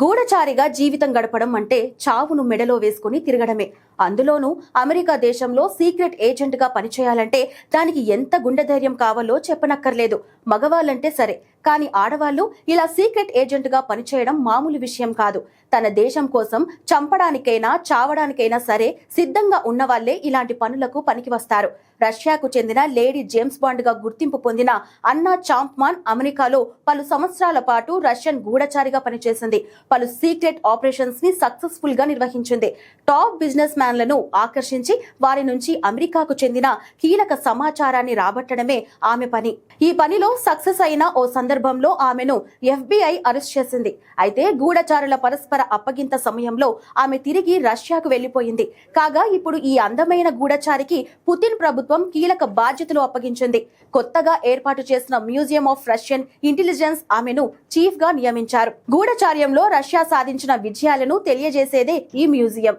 గూఢచారిగా జీవితం గడపడం అంటే చావును మెడలో వేసుకుని తిరగడమే. అందులోనూ అమెరికా దేశంలో సీక్రెట్ ఏజెంట్గా పనిచేయాలంటే దానికి ఎంత గుండె ధైర్యం కావాలో చెప్పనక్కర్లేదు. మగవాళ్ళంటే సరే కానీ ఆడవాళ్ళు ఇలా సీక్రెట్ ఏజెంట్గా పనిచేయడం మామూలు విషయం కాదు. తన దేశం కోసం చంపడానికైనా చావడానికైనా సరే సిద్ధంగా ఉన్నవాళ్ళే ఇలాంటి పనులకు పనికి వస్తారు. రష్యాకు చెందిన లేడీ జేమ్స్ బాండ్గా గుర్తింపు పొందిన అన్నా చాంప్మాన్ అమెరికాలో పలు సంవత్సరాల పాటు రష్యన్ గూఢచారిగా పనిచేసింది. పలు సీక్రెట్ ఆపరేషన్స్ని సక్సెస్ఫుల్గా నిర్వహించింది. టాప్ బిజినెస్ మ్యాన్లను ఆకర్షించి వారి నుంచి అమెరికాకు చెందిన కీలక సమాచారాన్ని రాబట్టడమే ఆమె పని. ఈ పనిలో సక్సెస్ అయిన ఓ సందర్భంలో ఆమెను ఎఫ్బిఐ అరెస్ట్ చేసింది. అయితే గూఢచారుల పరస్పర అప్పగింత సమయంలో ఆమె తిరిగి రష్యాకు వెళ్ళిపోయింది కాగా ఇప్పుడు ఈ అందమైన గూఢచారికి పుతిన్ ప్రభుత్వం కీలక బాధ్యతలు అప్పగించింది. కొత్తగా ఏర్పాటు చేసిన మ్యూజియం ఆఫ్ రష్యన్ ఇంటెలిజెన్స్ ఆమెను చీఫ్గా నియమించారు. గూఢచార్యంలో రష్యా సాధించిన విజయాలను తెలియజేసేదే ఈ మ్యూజియం.